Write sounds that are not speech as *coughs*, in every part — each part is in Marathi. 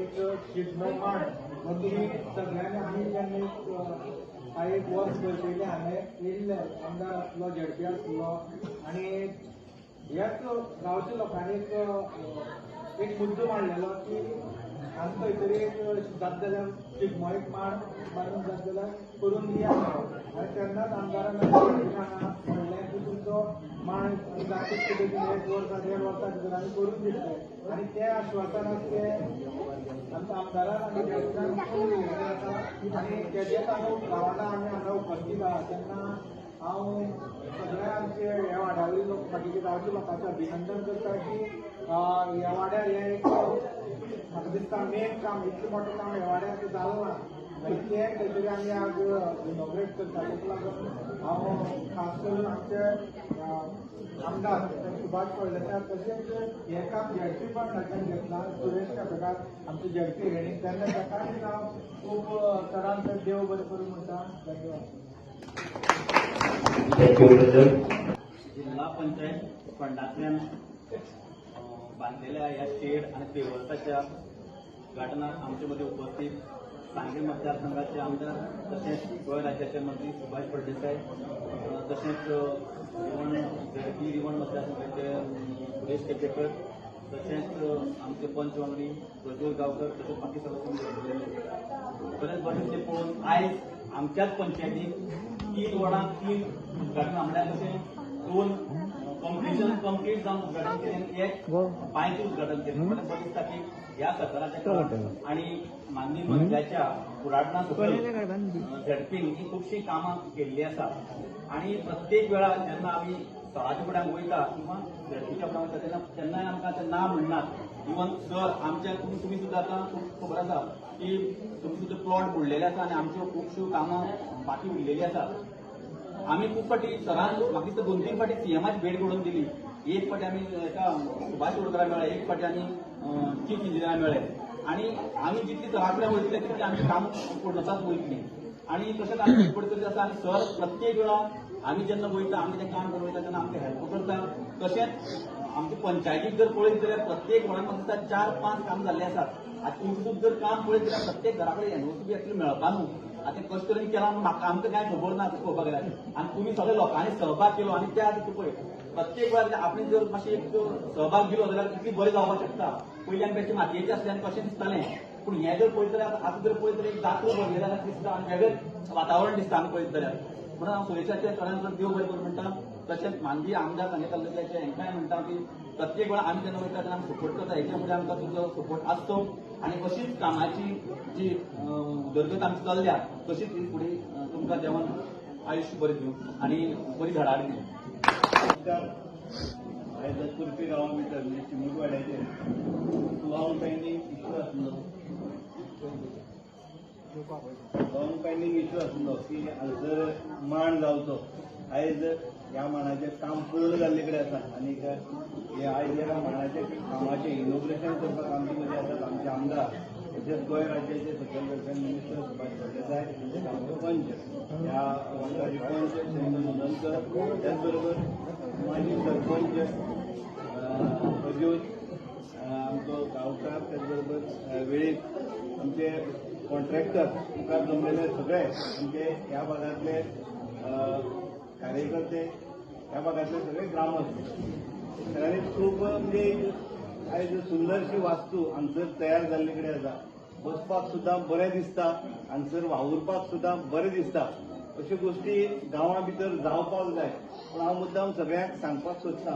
एक शिगमो मांड म्हणजे सगळ्यांनी आमी जेन्ना एक अ, एक वर्स भर पयलीं हांगा येयल्ले आमदार आसलो झेडपी आसलो आनी ह्याच गांवच्या लोकांनी एक एक मुद्दो मांडलेलो की आमी खंय तरी एक जाता जाल्यार शिगमो एक मांड बांदून जाता जाल्यार करून दिया आनी तेन्नाच आमदारान हांगा म्हणलें की तुमचो माणूस जाता कितें एक वर्सा देड वर्षात भितर आमी करून दितले आणि त्या आश्वासनाक ते आमच्या आमदारांना आणि त्याच्यात करून दिलेलें आसा आनी हांव गांवांना आमी हांगा उपस्थित आहा तेन्ना हांव सगळ्या आमचे ह्या वाड्यावरील लोक बाकीचे गांवच्या लोकांचें अभिनंदन करता की अं, ह्या वाड्यार हें एक म्हाका दिसता मेन काम इतलें मोठें काम ह्या वाड्यार जालें ना. आनी तें खंय तरी आमी आज इनॉग्रेट करता ताका लागून हांव खास करून आमचे आमदार सुभाष फळदेसाय तशेंच हें काम पण हातूंत घेतलां सुरेश कापेकार आमचे झेडपी हेणी तेन्ना ताका बी हांव खूब तरान तर देव बरें करूं म्हणटा धन्यवाद. जिल्हा पंचायत फंडांतल्यान बांधलेल्या या शेड आणि पेवर्साच्या उद्घाटनात आमच्या मध्ये उपस्थित सांगली मतदारसंघाचे आमदार तसेच गोंय राज्याचे मंत्री सुभाष अं, तसेच रिवण झडपी रिवण मतदारसंघाचे सुरेश केपेकर तसेच आमचे पंच वांगडी प्रज्वल गावकर तसेच बाकी सदस्य बरेच बरेचसे पळोवन आयज आमच्याच पंचायतीत तीन वडां तीन उद्घाटन म्हणल्यार कशें दोन कॉम्पिटिशन कंप्लीट जावन उद्घाटन केलें एक पांयचें उद्घाटन केलें. मला दिसता दिसता ह्या सरकाराच्या काळात आणि माननीय मंत्र्याच्या फुडारपणा सकयल झडपीन ही खुबशीं कामां केल्लीं आसात आणि प्रत्येक वेळार जेन्ना आमी स्थळाच्या फुड्यान वयता किंवा झडपीच्या फुड्यान वयता तेन्ना केन्नाय आमकां तें ना म्हणनात इवन सर आमच्या तुमी तुमी सुद्दां आतां खूब खबर आसा की तुमी सुद्दां प्लॉट बुडलेले आसा आनी आमच्यो खुबश्यो कामां बाकी उरलेलीं आसात आमी खूब फाटी सरान म्हाका दिसता दोन तीन फाटी सीएमाची भेट घडोवन दिली. एक फाटी आमी एका सुभाष शिरोडकरा मेळ्ळे एक फाटी आमी चीफ इंजिनियरा मेळ्ळे आणि आमी जितली सराकडे वयतले तितली आमची काम पूर्णताच वयतली आणि तशेंच आमी सपोर्ट करीत आसा आनी सर प्रत्येक वेळा आमी जेन्ना वयता आमी तें काम करून वयता तेन्ना आमकां हेल्प करता तशेंच आमच्या पंचायतीक जर पळयत जाल्यार प्रत्येक घरान म्हाका दिसता चार पांच काम जाल्ले आसात आतां तुमचें सुद्दां जर काम पळयत जाल्यार प्रत्येक घरा कडेन एनओसी बी एक्चुअली मेळपा न्हू आतां तें कशें तरेन केलां म्हाका आमकां कांय खबर ना पळोवपाक गेल्यार आनी तुमी सगळे लोकांनी सहभाग केलो आनी त्या पळय प्रत्येक वेळार आपण जर मातशें एक सहभाग दिलो जाल्यार कितली बरें जावपाक शकता. पयल्यान बेश्टें मातयेचें आसलें आनी कशें दिसतालें पूण हें जर पळयत जाल्यार आतां जर पळयत जाल्यार एक जात्रो भरलें जाल्यार दिसता आनी वेगळेंच वातावरण दिसता आमी पळयत जाल्यार म्हणून हांव सुरेशाच्या चडांत चड देव बरें करूं म्हणटा तशेंच मानजी आमदार सांगे तालुक्याचे हेंकाय म्हणटा की प्रत्येक वेळा आमी जेन्ना वयता तेन्ना आमी सपोर्ट करता. हेच्या फुडें आमकां तुमचो सपोर्ट आसतो आनी अशीच कामाची जी उदरगत आमची चल्ल्या तशीच ही फुडें तुमकां देवान आयुश्य बरें दिवं आनी बरी झाडां दिवं आयज कुर्पी गांवा भितर म्हणजे चिमूटवाड्याचे लॉंग पेंडींग इश्यू आसलो लॉंग पेंडींग इश्यू आसलो की जर मांड जावचो आयज ह्या मांडाचें काम पूर्ण जाल्ले कडेन आसा आनीक हे आयज ह्या मांडाचे कामाचें इनोग्रेशन करपाक आमचे कडेन आसात आमचे आमदार तशेंच गोंय राज्याचे social welfare minister Subhash Phaldesai तशेंच आमचो पंच. ह्या पंच चंद्र मुदनकर त्याच बरोबर माजी सरपंच अं, प्रज्योत आमचो गांवकार त्याच बरोबर अं, आमचे कॉन्ट्रॅक्टर मुखार जमलेले सगळे आमचे ह्या भागातले कार्यकर्ते ह्या भागातले सगळे ग्रामस्थ. सगळ्यांनी खूब म्हणजे आयज सुंदरशी वास्तू हांगसर तयार जाल्ले कडेन आसा बसपाक सुद्दां बरें दिसता हांगसर वावुरपाक सुद्दां बरें दिसता अश्यो गोश्टी गांवां भितर जावपाक जाय पूण हांव मुद्दाम सगळ्यांक सांगपाक सोदतां.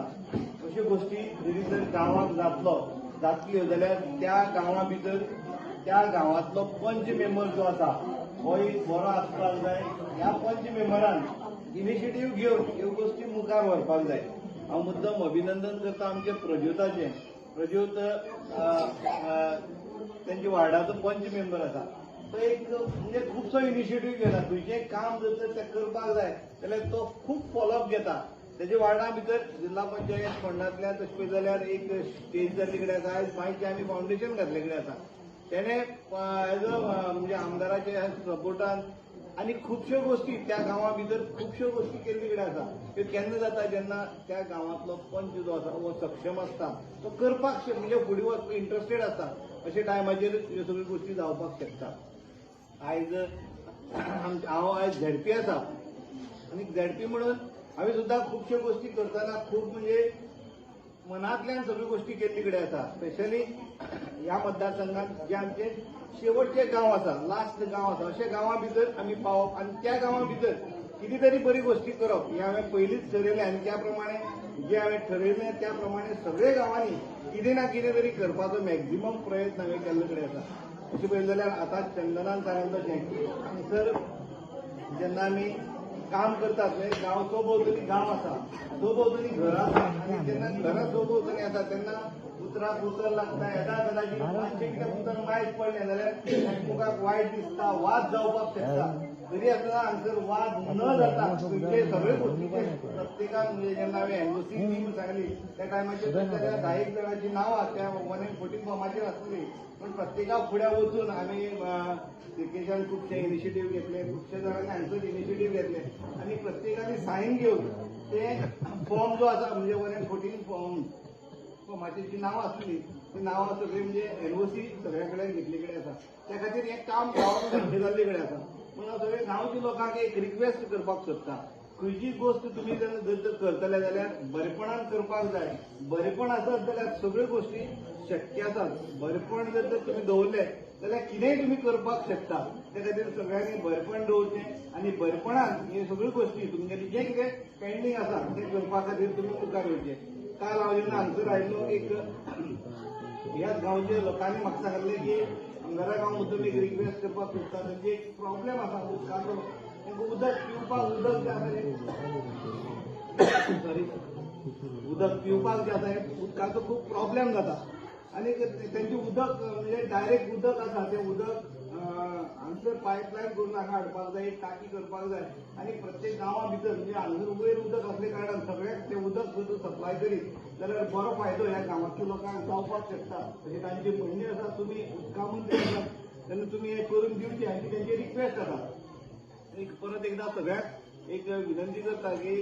अश्यो गोश्टी जरी जर गांवांत जातलो जातल्यो जाल्यार त्या गांवां भितर त्या गांवांतलो पंच मेंबर जो आसा हो एक बरो आसपाक जाय ह्या पंच मेंबरान इनिशिएटीव घेवन ह्यो गोश्टी मुखार व्हरपाक जाय. हांव मुद्दम अभिनंदन करता आमच्या प्रज्योताचें. प्रज्योत अ, तेंच्या वार्डाचो पंच मेंबर आसा. तो एक म्हणजे खुबसो इनिशिएटीव घेता तुझे काम जर ते तें करपाक जाय जाल्यार तो खूब फॉलोअप घेता त्याच्या वार्डा भितर जिल्हा पंचायत फंडांतल्यान तशें पळयत जाल्यार एक स्टेज जाल्ले कडेन आसा आयज मायचे आमी फावंडेशन घातले कडेन आसा तेणे एज अ म्हणजे आमदाराच्या सपोर्टान आनी खुबश्यो गोष्टी त्या गांवा भितर खुबश्यो गोष्टी केल्ली कडेन आसा त्यो केन्ना जाता जेन्ना त्या गांवांतलो पंच जो आसा वो सक्षम आसता तो करपाक म्हणजे फुडें वचपाक इंटरेस्टेड आसता अशे टायमाचेर ह्यो सगळ्यो गोष्टी जावपाक शकता आयज आम- हांव आयज झेडपी आसा. आनी झेडपी म्हणून हांवें सुद्दां खुबश्यो गोष्टी करतना खूब म्हणजे मनांतल्यान सगळ्यो गोष्टी केल्ली कडेन आसा. स्पेशली ह्या मतदारसंघात जे आमचे शेवटचे गांव आसा लास्ट गांव आसा अशा गांवां भितर आमी पावप आनी त्या गांवां भितर कितें तरी बरी गोष्टी करप हें हांवें पयलींच ठरयलें आनी त्या प्रमाणे जे हांवें ठरयलें त्या प्रमाणे सगळे गांवांनी कितें ना कितें तरी करपाचो मॅक्झिमम प्रयत्न हांवें केल्ले कडेन आसा. अशें पळयलें जाल्यार आतां चंदनान सांगलें तशें सर जेन्ना आमी काम करतात म्हणजे गांव तो सोभोवतणी गांव आसा तो सोभोवतणी घरां आसा आनी जेन्ना घरां सोभोवतणी आसा तेन्ना उतराक उतर लागता येता कदाचित मातशें कितें उतर मायज पडलें जाल्यार एकमुखाक वायट दिसता वाद जावपाक शकता तरी आसतना हांगसर वाद न जाता तुमचे सगळे गोष्टीचे प्रत्येकान म्हणजे जेन्ना हांवें एनओसी टीम सांगली त्या टायमाचेर धा एक जाणांची नांवां त्या वन एन फोर्टीन फॉर्माचेर आसली पण प्रत्येकाक फुड्या वचून आमी क्रिकेटान खुबशे इनिशिएटीव घेतले. खुबशे जाणांनी हांगसर इनिशिएटीव घेतले. आनी प्रत्येकाने सायन घेवन ते फॉर्म जो आसा म्हणजे वन एन फोर्टीन फॉर्म माझी जी नांवां आसली ती नांवां सगळी म्हणजे एनओसी सगळ्या कडेन घेतली कडेन आसा त्या खातीर हें काम गांवांत जाल्ले कडेन आसा पूण हांव सगळे गांवच्या लोकांक एक रिक्वेस्ट करपाक सोदता. खंयची गोष्ट तुमी जर जर तर करतले जाल्यार बरेपणान करपाक जाय. बरेपण आसत जाल्यार सगळ्यो गोष्टी शक्य आसात बरेपण जर तर तुमी दवरले जाल्यार कितेंय तुमी करपाक शकता. त्या खातीर सगळ्यांनी बरेपण दवरचें. आनी बरेपणान हे सगळ्यो गोष्टी तुमगेली जें कितें पेंडींग आसा तें करपा खातीर तुमी मुखार वयचें काल हांव आमचं राहिलो एक ह्याच गांवच्या लोकांनी म्हाका सांगलें की आमदारा गांव मुद्दम एक रिक्वेस्ट करपाक सोदता म्हणजे एक प्रॉब्लेम आसा उदकाचो तांकां उदक पिवपाक उदक जे आसा सॉरी *coughs* उदक पिवपाक जे आसा उदकाचो खूब प्रॉब्लेम जाता. आनी तेंचें उदक म्हणजे डायरेक्ट उदक आसा तें उदक हांगसर पायपलायन करून हांगा हाडपाक जाय एक टाकी करपाक जाय. आनी प्रत्येक गांवां भितर म्हणजे हांगसर वयर उदक असले कारणान सगळ्याक तें उदक जर सप्लाय करीत जाल्यार बरो फायदो ह्या गांवांतल्या लोकांक जावपाक शकता अशी तांची म्हणणी आसा तुमी उदका तेन्ना तुमी हें करून दिवची आनी तेंची रिक्वेस्ट आसा एक परत एकदां सगळ्याक एक विनंती करता की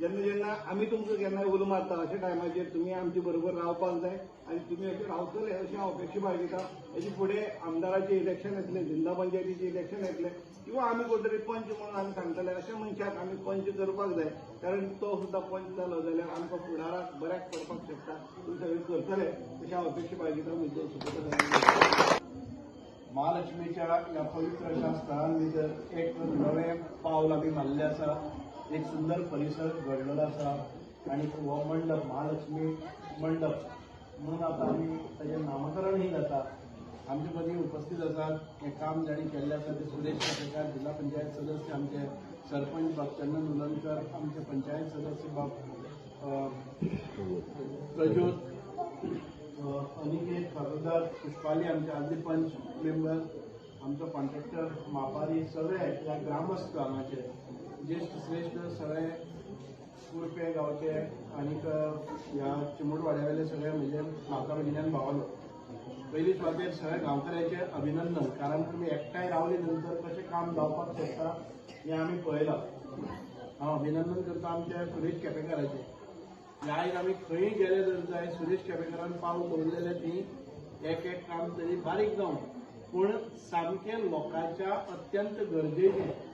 जेन्ना जेन्ना आमी तुमकां केन्नाय उलो मारता अशा टायमाचेर तुमी आमचे बरोबर रावपाक जाय आनी तुमी अशें रावतले अशें अपेक्षा बाळगिता याची फुडें आमदाराचें इलेक्शन येतलें जिल्ला पंचायतीचें इलेक्शन येतलें किंवा आमी कोणतरी पंच म्हणून आमी सांगतले अशा मनशाक आमी पंच करपाक जाय कारण तो सुद्दां पंच जालो जाल्यार आमकां फुडाराक बऱ्याक पडपाक शकता तुम्ही सगळे करतले अशें हांव अपेक्षा बाळगिता म्हणजे महालक्ष्मीच्या या पवित्र अशा स्थळांभितर एक नवे पावल आमी मारले आसा एक सुंदर परिसर घडलेलो आसा आनी हो मंडप महालक्ष्मी मंडप म्हणून आतां आमी त्याचे नामकरणही जाता आमचे मदीं उपस्थित आसात हें काम जाणी केल्लें आसा ते सुरेश काटेकार जिल्हा पंचायत सदस्य आमचे सरपंच बाब चंदन उलनकर आमचे पंचायत सदस्य बाब प्रज्योत अनिकेत खासदार पुष्पाली आमचे आदले पंच मेंबर आमचो कॉन्ट्रॅक्टर मापारी सगळे या ग्रामस्थ हांगाचे ज्येष्ठ श्रेष्ठ सगळे कुरपे गावचे आनीक ह्या चिमूटवाड्यावेले सगळे म्हणजे म्हाका भगिन्यान भावलो पयली सुवातेर सगळ्या गांवकाऱ्यांचे अभिनंदन. कारण तुमी एकठांय रावले नंतर कशें काम जावपाक शकता हें आमी पळयलां हांव अभिनंदन करता आमच्या सुरेश केपेकाराचें. हे आयज आमी खंय गेले जर जाय सुरेश केपेकरान पावल दवरलेले ती एक एक काम तरी बारीक जावन पूण सामकें लोकांच्या अत्यंत गरजेचें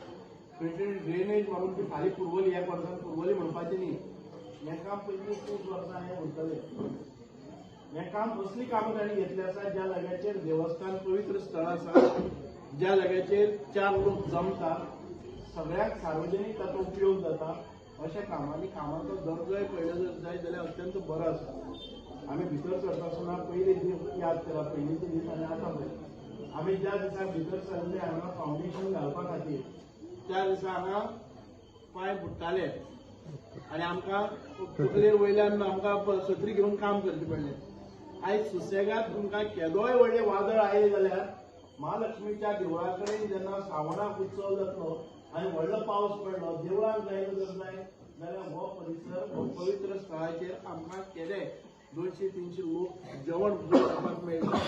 खंयतरी ड्रेनेज मारून ती फाली पुरवली एक वर्सान पुरवली म्हणपाचें न्ही. हें काम पयलीं खूब वर्सां हें म्हणटलें हें काम असली कामां तांणी घेतली आसा ज्या जाग्याचेर देवस्थान पवित्र स्थळ आसा ज्या जाग्याचेर चार लोक जमतात सगळ्याक सार्वजनीक ताचो उपयोग जाता अशा कामांनी कामाचो दर्जोय पळयलो जर जायत जाल्यार अत्यंत बरो आसा आमी भितर सरता आसतना पयलीं दीस याद केला पयलींचे दीस आनी आतां पळय आमी ज्या दिसा भितर सरले हांगा फावंडेशन घालपा खातीर त्या दिसा हांगा पांय बुडटाले आनी आमकां तकलेर वयल्यान आमकां सत्री घेवन काम करचें पडलें. आयज सुसेगाद तुमकां केदोय व्हडलें वादळ आयलें जाल्यार महालक्ष्मीच्या देवळा कडेन जेन्ना श्रावणाक उत्सव जातलो आनी व्हडलो पावस पडलो देवळान जायलो जर जाय जाल्यार हो परिसर हो पवित्र स्थळाचेर आमकां केले. दोनशे तीनशे लोक जेवण करपाक मेळटा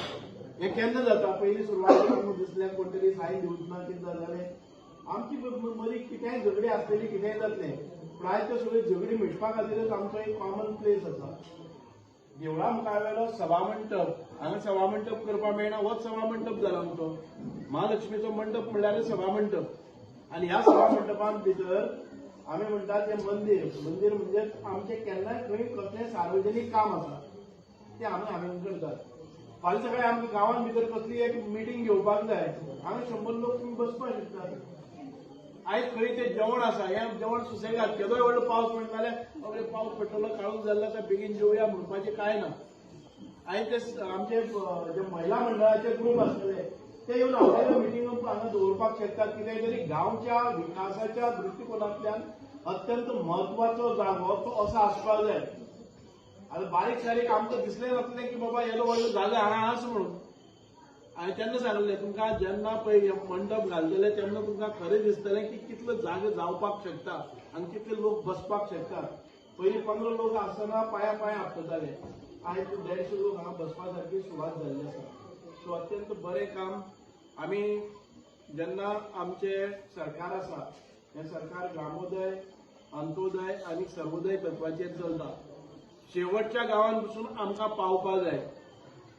हे केन्ना जाता. पयलीं सुरवातेक आमकां दिसलें कोण तरी सायन दिवच ना कितें जालें आमची मदीं कितेंय झगडी आसलेली कितेंय जातलें पूण आयज त्यो सगळ्यो झगडी मिटपा खातीरच आमचो एक कॉमन प्लेस आसा. देवळा मुखावेलो सभा मंडप हांगा सभा मंडप करपाक मेळना होच सभा मंडप जाला आमचो. महालक्ष्मीचो मंडप म्हणल्यार सभा मंडप. आनी ह्या सभा मंडपान भितर आमी म्हणटात तें मंदीर. मंदीर म्हणजे आमचें केन्नाय खंय कसलें सार्वजनीक काम आसा तें आमी हांवें करतात. फाल्यां सकाळीं आमकां गांवांत भितर कसली एक मिटींग घेवपाक जाय हांगा शंबर लोक बसपाक शकतात. आयज खंय तें जेवण आसा हें जेवण सुसेगाद केदोय व्हडलो पावस पडटा जाल्यार बाबरे पावस पडटलो काळूक जाल्लो आसा बेगीन जेवया म्हणपाचें कांय ना. आयज ते आमचे जे महिला मंडळाचे ग्रूप आसतले ते येवन हांवें मिटींग हांगा दवरपाक शकतात. कितें तरी गांवच्या विकासाच्या दृश्टिकोनांतल्यान अत्यंत म्हत्वाचो जागो तो असो आसपाक जाय आतां बारीक सारीक आमकां दिसलें नासलें की बाबा येदो व्हडलो जागो हांगा आसा म्हणून. आणि तेन्ना सांगले तुमकां जेन्ना पळय मंडप घालतले तेन्ना तुमकां खरें दिसतलें की कितलो जागो जावपाक शकता आनी कितले लोक बसपाक शकतात पयलीं पंदरा लोक आसतना पांया पांया आपटताले. आयज देडशे लोक हांगा बसपा सारकी सुवात जाल्ली आसा सो अत्यंत बरें काम आमी जेन्ना आमचें सरकार आसा हें सरकार ग्रामोदय अंत्योदय आनी सर्वोदय तत्वाचेर चलता. शेवटच्या गांवांत पसून आमकां पावपा जाय.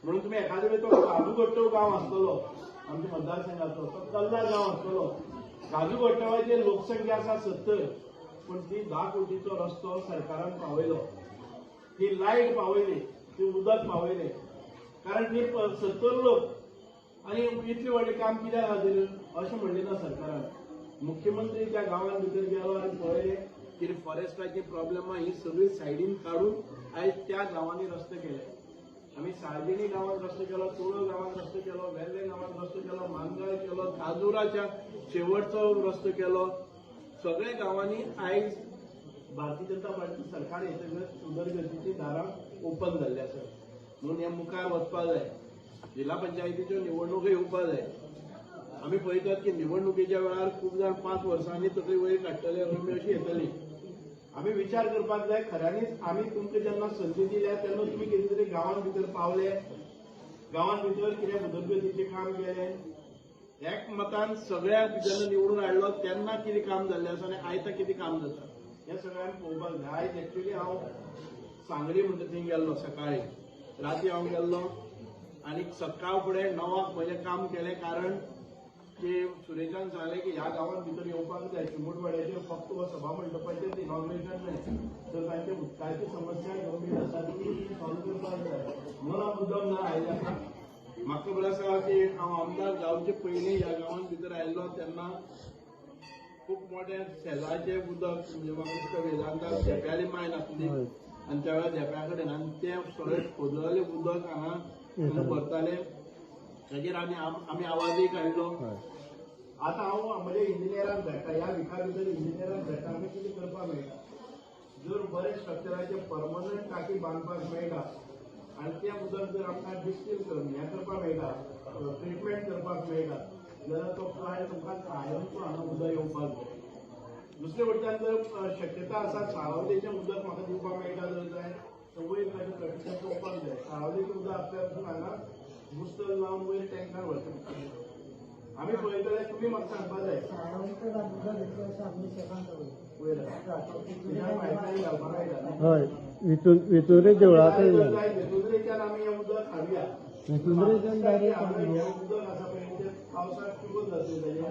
म्हणून तुमी एखाद्या वेळी तो काजूगट्टो गांव आसतलो आमच्या मतदारसंघाचो तो कल्ला गांव आसतलो काजूगट्टवाची लोकसंख्या आसा सत्तर पूण ती धा कोटीचो रस्तो सरकारान पावयलो ती लायट पावयली ती उदक पावयले कारण ती सत्तर लोक आनी इतलें व्हडलें काम कित्याक खातीर अशें म्हणलें ना सरकारान. मुख्यमंत्री त्या गांवांत भितर गेलो आनी पळयलें कितें फॉरेस्टाची प्रॉब्लेमां ही सगळी सायडीन काडून आयज त्या गांवांनी रस्ते केले. आमी सार्वजनीक गांवांत रस्तो केलो तुळो गावात रस्तो केलो वेल्ले गांवांत रस्तो केलो मानगाव केलो काजुराच्या शेवटचो रस्तो केलो. सगळे गांवांनी आयज भारतीय जनता पार्टी सरकार येतकच उदरगतीची दारां ओपन जाल्ली आसा म्हणून हे मुखार वचपाक जाय. जिल्हा पंचायतीच्यो निवडणुको येवपा जाय. आमी पळयतात की निवडणुकीच्या वेळार खूब जाण पांच वर्सांनी तकली वयर काडटले अशी येतली. आमी विचार करपाक जाय खऱ्यांनीच आमी तुमकां जेन्ना संदी दिल्या तेन्ना तुमी कितें तरी गांवां भितर पावले. गांवांत भितर कितें उदरगतीचें काम केलें. एकमतान सगळ्याक जेन्ना निवडून हाडलो तेन्ना कितें काम जाल्लें आसा आनी आयतां कितें काम जाता. हें सगळ्यांक पळोवपाक जाय आयज एक्चुली हांव सांगली म्हणटा थंय गेल्लो सकाळीं. राती हांव गेल्लो. आनी सकाळ फुडें णवाक म्हजें काम केलें कारण की सुरेशान सांगलें की ह्या गांवांत भितर येवपाक जाय चिमूटवाड्याचेर फक्त हो सभा मंडपाचेर इनॉग्रेशन न्हय तर तांचे उदकाची समस्या गंभीर आसा ती सॉल्व करपाक जाय हांव मुद्दम ना आयले आसा म्हाका खबर आसा की हांव आमदार जावचे पयलीं ह्या गांवांत भितर आयिल्लो तेन्ना खूब मोठें शेजारचें उदक म्हणजे म्हाका दिसता वेदांताक झेप्याली मायन आसली आनी त्या वेळार झेप्या कडेन आनी तें सगळें खोदलेलें उदक हांगा भरतालें. ताचेर आमी आम- आवाजय काडलो आतां हांव म्हज्या इंजिनियराक धाडटा ह्या विका भितर इंजिनियराक धाडटा आमी कितें करपाक मेळटा जर बरें स्ट्रक्चराचें परमनंट टाकी बांदपाक मेळटा आनी तें उदक जर आमकां डिस्टील करून हें करपाक मेळटा ट्रिटमेंट करपाक मेळटा जाल्यार तो प्लांट तुमकां कायमचो हांगा उदक येवपाक जाय दुसरे वटच्यान जर शक्यता आसा साळावलेचें उदक म्हाका दिवपाक मेळटा जर जाय तर वयर ताजें पळोवपाक जाय साळावलेचें उदक आसल्या पसून हांगा बुस्टर लावन वयर टँकर वता आमी पळयतले तुमी म्हाका सांगपाक जाय? हय वितून वितुरे देवळा कडल्यान जाय वेतुंद्रेच्यान आमी हें उदक हाडुया वेतुंद्रेच्यान हें उदक आसा पळय तें पावसाक चुकून जातलें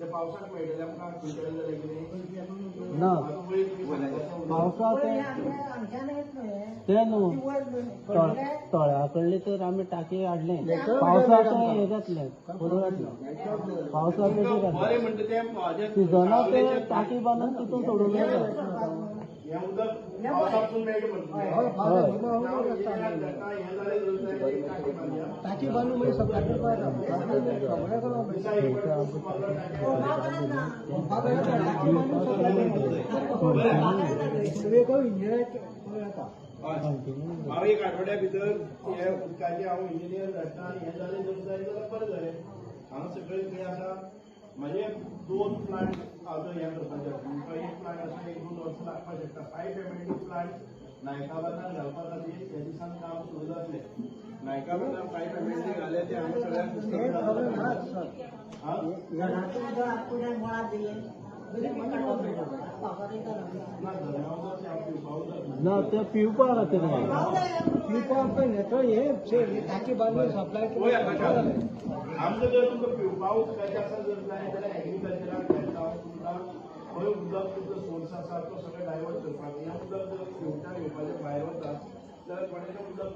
तें पावसाक मेळटलें आमकां जाल्यार कितें ना. तुमी सांगता तें न्हू तळ्या कडले तर आमी टाकी हाडले पावसाक हे जातले पुरो जातले पावसाक तुमकां कशें बरें म्हणटा तें हाजें सिजनाक टाकी बांदून तितून सोडून हें टाकी बांदया म्हणजे बांदून एक हांव एक आठवड्या भितर हे उदकाचे हांव इंजिनियर धाडटा आनी हें जालें जर जाय जाल्यार बरें जालें हांगा सगळें कितें आसा म्हाजे दोन प्लांट तो हें करपाचे आसा एक प्लांट आसा एक दोन वर्सां लागपाक शकता. फाय पेमेंटीक प्लांट नायकाबादान घालपा खातीर हे दिसान काम सुरू जातलें नायका कडल्यान कांय पेमेंट जे घाले ते आमी सगळ्यांक हा? ना, धर्मावतार ते आमी ते पिवपाक खातीर पिवपाक हे टाकी बांदून सप्लाय पळया जर तुमकां पिवपा जर खंय उदक तुमचो सोर्स आसा तो सगळे डायवर्ट करपाक हें उदक जर फ्युटार येवपाचें भायर वता जाल्यार थोडेशें उदक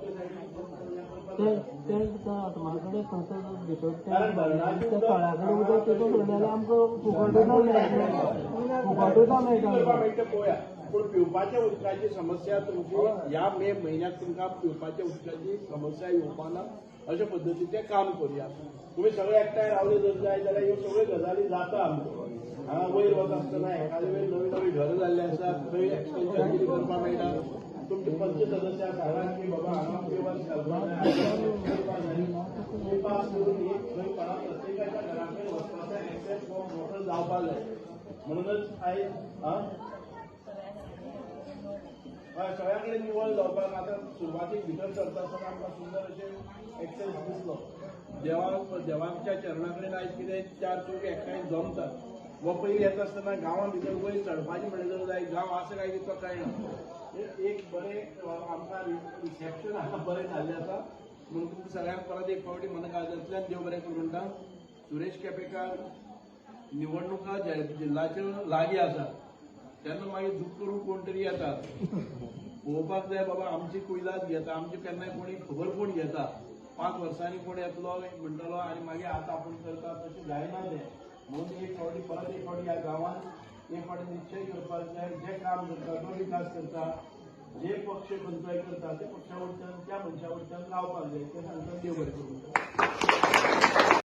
आमकां फुकटूच फुकटूच मेळटा पूण पिवपाच्या उदकाची समस्या तुमची ह्या मे म्हयन्यात तुमकां पिवपाच्या उदकाची समस्या येवपा ना अशे पद्दतीचें काम करूया तुमी सगळे एकठांय रावले जर जाय जाल्यार ह्यो सगळ्यो गजाली जाता आमच्यो हांगा वयर वता आसतना एखादे वेळी नवी नवी घरां जाल्लीं आसात थंय एक्सटेंशन कितें मेळटा तुमचे पंच सदस्य सांगा की बाबा हांगा जाय पास करून खंय प्रत्येकाच्या घराकडे कडेन एक्सेस फॉर्म मोठं जावपा जाय म्हणूनच आयज आं हय सगळ्या कडेन निवळ जावपाक आतां सुरवातीक भितर सरता आसतना आमकां सुंदर अशें एक्सेस दिसलो. देवाक देवाच्या चरणा कडेन आयज कितें चार चौकी एकठांय जमतात. वो पयलीं येता आसतना गांवां भितर वयर चडपाचें म्हणलें जाल्यार जाय गांव आसा काय तो कळना एक- बरे बरें आमकां रिसेप्शन हांगा बरें जाल्लें आसा म्हणून तुमकां सगळ्यांक परत एक फावटी मना काळजांतल्यान देव बरें करूं म्हणटा सुरेश केपेकार निवडणुका जे- जिल्ल्याच्यो लागीं आसा तेन्ना मागीर दुख करून कोण तरी येतात. पळोवपाक जाय बाबा आमची कुयलाद घेता. आमची केन्नाय कोणी खबर कोण घेता? पांच वर्सांनी कोण येतलो म्हणटलो आनी मागीर आतां आपूण करता तशें जायना तें म्हणून एक फावटी परत एक फावटी ह्या गांवांत. एक फावटी निश्चय करपाक जाय जे काम करता तो विकास करता जे पक्ष खंयचोय करता ते पक्षा वयच्यान त्या मनशा वयच्यान लावपाक जाय ते सांगता देव बरें करूं